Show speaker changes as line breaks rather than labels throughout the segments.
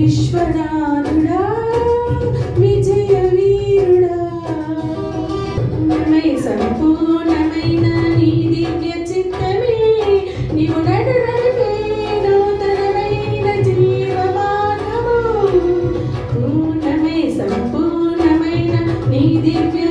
విశ్వనాథుడా విజయ వీరుడా. నమై సంపూర్ణమైన నీ దివ్య చిత్తమే నీవు నడు నడిపే నూతనమైన జీవ మార్గము పూర్ణమై సంపూర్ణమైన నీ దివ్య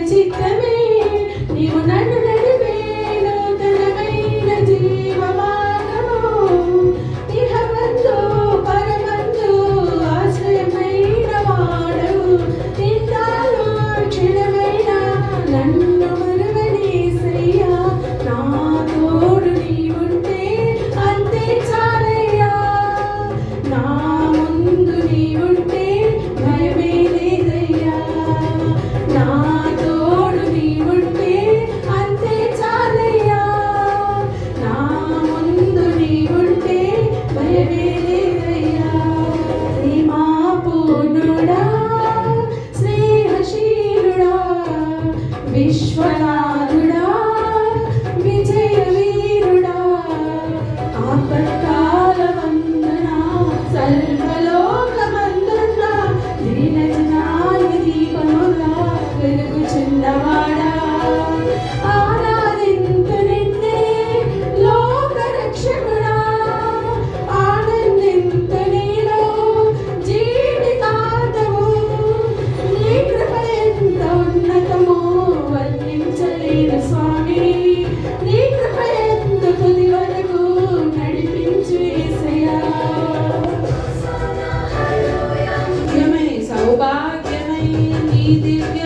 విశ్వనాథుడా సౌభాగ్యమై సౌభాగ్యమై నీ దివ్య